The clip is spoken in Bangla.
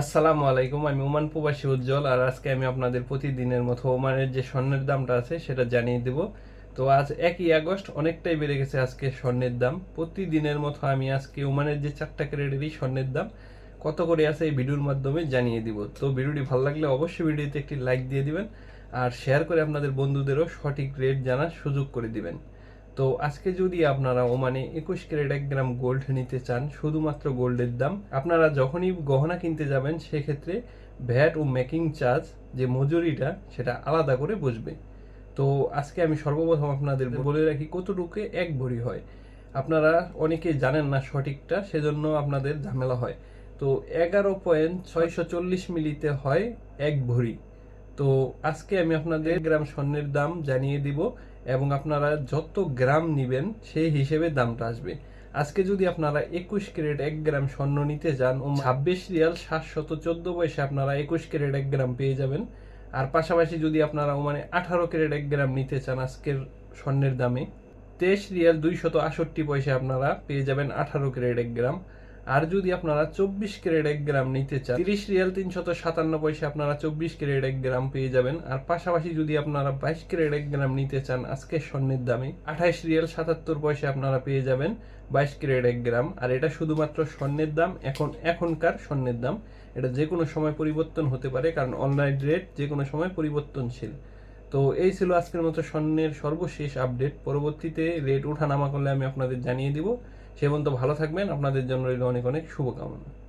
আসসালামু আলাইকুম, আমি ওমান প্রবাসী উজ্জ্বল আর আজকে আমি আপনাদের প্রতিদিনের মতো ওমানের যে স্বর্ণের দামটা আছে সেটা জানিয়ে দেব। তো আজ একই আগস্ট, অনেকটাই বেড়ে গেছে আজকে স্বর্ণের দাম। প্রতিদিনের মতো আমি আজকে ওমানের যে চারটা ক্যারেটেরই স্বর্ণের দাম, কত করে আছে এই ভিডিওর মাধ্যমে জানিয়ে দিব। তো ভিডিওটি ভালো লাগলে অবশ্যই ভিডিওতে একটি লাইক দিয়ে দিবেন আর শেয়ার করে আপনাদের বন্ধুদেরও সঠিক রেট জানার সুযোগ করে দিবেন। তো আজকে যদি আপনারা ওমানে একুশ ক্যারেট এক গ্রাম গোল্ড নিতে চান, শুধুমাত্র গোল্ডের দাম, আপনারা যখনই গহনা কিনতে যাবেন, সেক্ষেত্রে ভ্যাট ও মেকিং চার্জ যে মজুরিটা, সেটা আলাদা করে বুঝবে তো আজকে আমি সর্বপ্রথম আপনাদের বলে রাখি কতটুকু এক ভরি হয়। আপনারা অনেকে জানেন না সঠিকটা, সেজন্য আপনাদের ঝামেলা হয়। তো এগারো পয়েন্ট ছয়শো চল্লিশ মিলিতে হয় এক ভরি। তো আজকে আমি আপনাদের গ্রাম স্বর্ণের দাম জানিয়ে দিব এবং আপনারা যত গ্রাম নিবেন, সেই হিসেবে দামটা আসবে। আজকে যদি আপনারা একুশ ক্যারেট এক গ্রাম স্বর্ণ নিতে যান ও ছাব্বিশ রিয়াল সাতশত চোদ্দ পয়সা আপনারা একুশ ক্যারেট এক গ্রাম পেয়ে যাবেন। আর পাশাপাশি যদি আপনারা মানে আঠারো ক্যারেট এক গ্রাম নিতে চান আজকের স্বর্ণের দামে, তেইশ রিয়াল দুইশত আষট্টি পয়সা আপনারা পেয়ে যাবেন আঠারো ক্যারেট এক গ্রাম। আর যদি আপনারা চব্বিশ ক্যারেট এক গ্রাম নিতে চান, তিরিশ রিয়াল তিনশত সাতান্ন পয়সা আপনারা চব্বিশ ক্যারেট এক গ্রাম পেয়ে যাবেন। আর পাশাপাশি যদি আপনারা বাইশ ক্যারেট এক গ্রাম নিতে চান আজকের স্বর্ণের দামে আঠাইশ রিয়াল সাতাত্তর পয়সা আপনারা পেয়ে যাবেন বাইশ ক্যারেট এক গ্রাম। আর এটা শুধুমাত্র স্বর্ণের দাম, এখন এখনকার স্বর্ণের দাম। এটা যে কোনো সময় পরিবর্তন হতে পারে, কারণ অনলাইন রেট যে কোনো সময় পরিবর্তনশীল। তো এই ছিল আজকের মতো স্বর্ণের সর্বশেষ আপডেট। পরবর্তীতে রেট ওঠানামা করলে আমি আপনাদের জানিয়ে দিব। সে পর্যন্ত ভালো থাকবেন। আপনাদের জন্য রইল অনেক অনেক শুভকামনা।